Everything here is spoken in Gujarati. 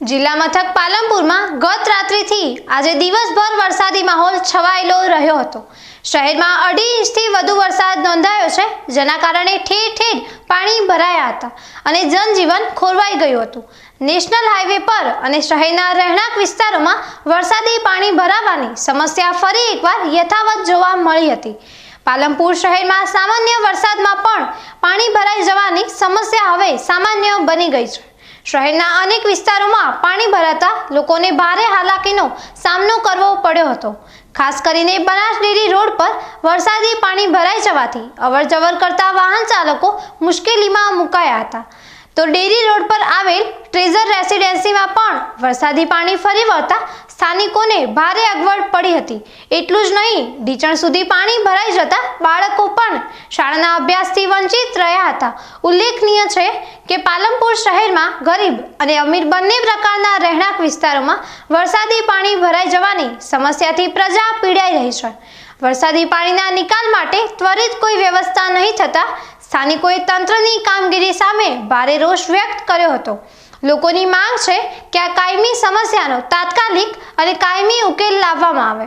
જિલ્લા મથક પાલનપુરમાં ગત રાત્રિથી આજે દિવસભર વરસાદી માહોલ છવાયેલો રહ્યો હતો. શહેરમાં અઢી ઇંચથી વધુ વરસાદ નોંધાયો છે, જેના કારણે ઠેર ઠેર પાણી ભરાયા હતા અને જનજીવન ખોરવાઈ ગયું હતું. નેશનલ હાઈવે પર અને શહેરના રહેણાંક વિસ્તારોમાં વરસાદી પાણી ભરાવાની સમસ્યા ફરી એકવાર યથાવત જોવા મળી હતી. પાલનપુર શહેરમાં સામાન્ય વરસાદમાં પણ પાણી ભરાઈ જવાની સમસ્યા હવે સામાન્ય બની ગઈ છે. શહેરના અનેક વિસ્તારોમાં પાણી ભરાતા લોકોને ભારે હાલાકીનો સામનો કરવો પડ્યો હતો. ખાસ કરીને બનાસ ડેરી રોડ પર વરસાદી પાણી ભરાઈ જવાથી અવરજવર કરતા વાહન ચાલકો મુશ્કેલીમાં મુકાયા હતા. તો ડેરી રોડ પર આવેલ ટ્રેઝર રેસિડેન્સીમાં પણ વરસાદી પાણી ફરી વળતા સ્થાનિકોને ભારે અગવડ પડી હતી. એટલું જ નહીં, ઢીચણ સુધી પાણી ભરાઈ જતા બાળકો પણ શાળાના અભ્યાસથી વંચિત રહ્યા હતા. ઉલ્લેખનીય છે કે પાલનપુર શહેરમાં ગરીબ અને અમીર બંને પ્રકારના રહેણાંક વિસ્તારોમાં વરસાદી પાણી ભરાઈ જવાની સમસ્યાથી પ્રજા પીડાઈ રહી છે. વરસાદી પાણીના નિકાલ માટે ત્વરિત કોઈ વ્યવસ્થા નહીં થતા સ્થાનિકોએ તંત્રની કામગીરી સામે ભારે રોષ વ્યક્ત કર્યો હતો. લોકોની માંગ છે કે આ કાયમી સમસ્યાનો તાત્કાલિક અને કાયમી ઉકેલ લાવવામાં આવે.